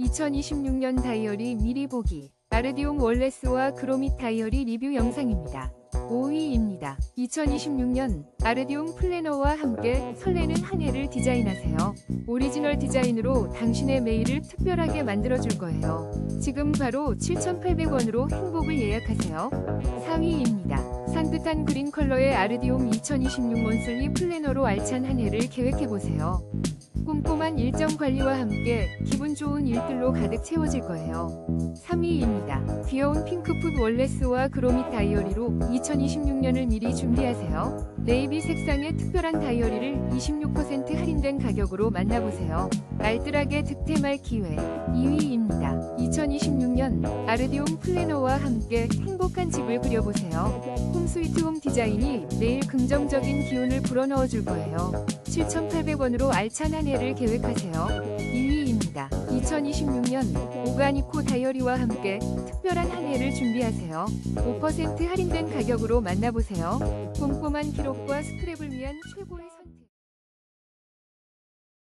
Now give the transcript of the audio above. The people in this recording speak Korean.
2026년 다이어리 미리 보기 아르디움 월레스와 그로밋 다이어리 리뷰 영상입니다. 5위입니다. 2026년 아르디움 플래너와 함께 설레는 한 해를 디자인하세요. 오리지널 디자인으로 당신의 매일을 특별하게 만들어줄 거예요. 지금 바로 7,800원으로 행복을 예약하세요. 4위입니다. 산뜻한 그린 컬러의 아르디움 2026 몬슬리 플래너로 알찬 한 해를 계획해보세요. 꼼꼼한 일정 관리와 함께 기분 좋은 일들로 가득 채워질 거예요. 3위입니다. 귀여운 핑크풋 월레스와 그로밋 다이어리로 2026년을 미리 준비하세요. 네이비 색상의 특별한 다이어리를 26% 할인된 가격으로 만나보세요. 알뜰하게 득템할 기회. 2위입니다. 2026년 아르디움 플래너와 함께 행복한 집을 그려보세요. 홈스위트 홈 디자인이 매일 긍정적인 기운을 불어넣어 줄 거예요. 7,800원으로 알찬 한 해를 계획하세요. 2위입니다. 2026년 오가니코 다이어리와 함께 특별한 한 해를 준비하세요. 5% 할인된 가격으로 만나보세요. 꼼꼼한 기록과 스크랩을 위한 최고의 선-